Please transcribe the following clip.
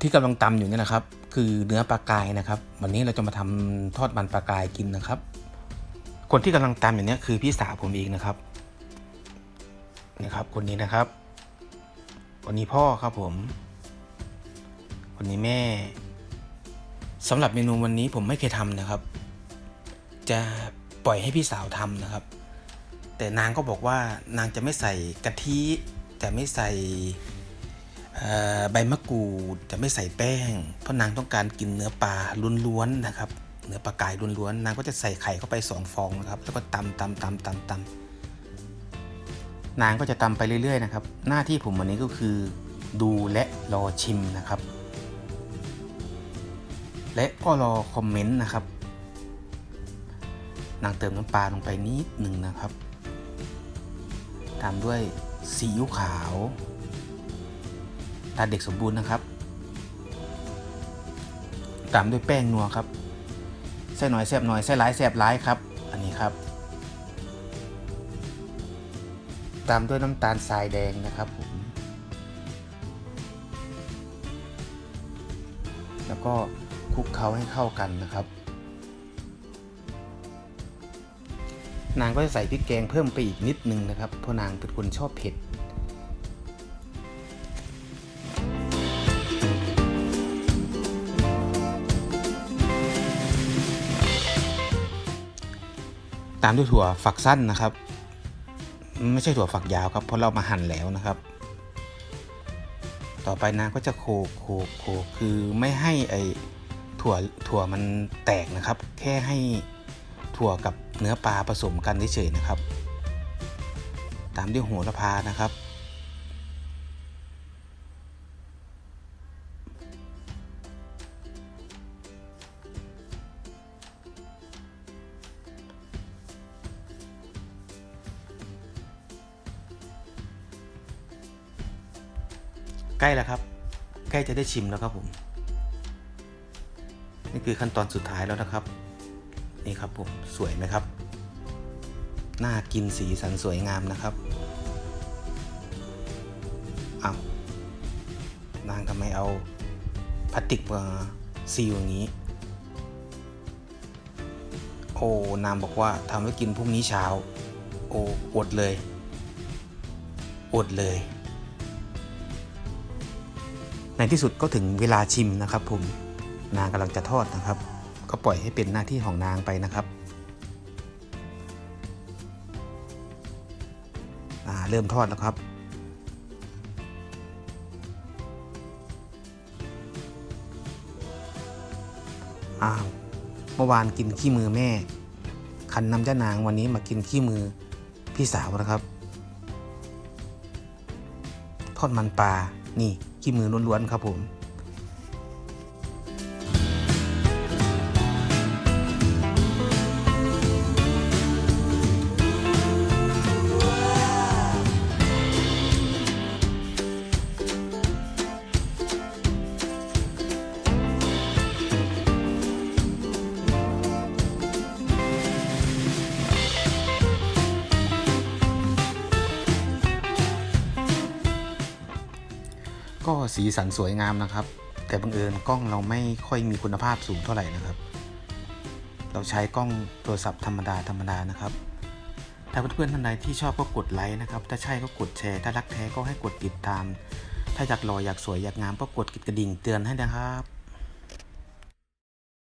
ที่กำลังตำอยู่เนี่ยนะครับ คือเนื้อปลากายนะครับ วันนี้เราจะมาทำทอดมันปลากายกินนะครับ คนที่กำลังตำอย่างนี้คือพี่สาวผมเองนะครับนี่ครับ คนนี้นะครับคนนี้พ่อครับผม คนนี้แม่สำหรับเมนูวันนี้ผมไม่เคยทำนะครับ จะปล่อยให้พี่สาวทำนะครับ แต่นางก็บอกว่านางจะไม่ใส่กะทิจะไม่ใส่ ใบมะกรูดจะไม่ใส่แป้ง เพราะนางต้องการกินเนื้อปลาล้วนๆนะครับ เนื้อปลากายล้วนๆนางก็จะใส่ไข่เข้าไปสองฟองนะครับ แล้วก็ตำตำตำตำตำนางก็จะตำไปเรื่อยๆนะครับ หน้าที่ผมวันนี้ก็คือดูและรอชิมนะครับ และก็รอคอมเมนต์นะครับ นางเติมน้ำปลาลงไปนิดหนึ่งนะครับ ตามด้วยซีอิ๊วขาว ตาเด็กสมบูรณ์นะครับ ตามด้วยแป้งนัวครับใส่หน่อยแซบหน่อยใส่หลายแซบหลายครับ อันนี้ครับ ตามด้วยน้ำตาลทรายแดงนะครับผมแล้วก็คลุกเคล้าให้เข้ากันนะครับ นางก็จะใส่พริกแกงเพิ่มไปอีกนิดนึงนะครับเพราะนางเป็นคนชอบเผ็ดามด้วยถั่วฝักสั้นนะครับ ไม่ใช่ถั่วฝักยาวครับ เพราะเรามาหั่นแล้วนะครับ ต่อไปนะก็จะโขกโขกโขกคือไม่ให้ไอถั่วถั่วมันแตกนะครับ แค่ให้ถั่วกับเนื้อปลาผสมกันเฉยๆนะครับ ตามด้วยโหระพานะครับ ใกล้แล้วครับ ใกล้จะได้ชิมแล้วครับผม นี่คือขั้นตอนสุดท้ายแล้วนะครับ นี่ครับผมสวยไหมครับ น่ากินสีสันสวยงามนะครับเอานางทำไมเอาพลาสติกมาซีลอย่างนี้ โอ้นางบอกว่าทำไว้กินพรุ่งนี้เช้า โอ้อดเลยอดเลย ในที่สุดก็ถึงเวลาชิมนะครับผมนางกำลังจะทอดนะครับ ก็ปล่อยให้เป็นหน้าที่ของนางไปนะครับเริ่มทอดแล้วครับ อ้าว เมื่อวานกินขี้มือแม่ คันน้ำเจ้านางวันนี้มากินขี้มือพี่สาวนะครับ ทอดมันปลา นี่ ขี้มือล้วนๆครับผม ก็สีสันสวยงามนะครับ แต่บังเอิญกล้องเราไม่ค่อยมีคุณภาพสูงเท่าไหร่นะครับ เราใช้กล้องโทรศัพท์ธรรมดาธรรมดานะครับ ถ้าเพื่อนๆท่านใดที่ชอบก็กดไลค์นะครับ ถ้าใช่ก็กดแชร์ ถ้ารักแท้ก็ให้กดติดตาม ถ้าอยากรออยากสวยอยากงามก็กดกระดิ่งเตือนให้นะครับ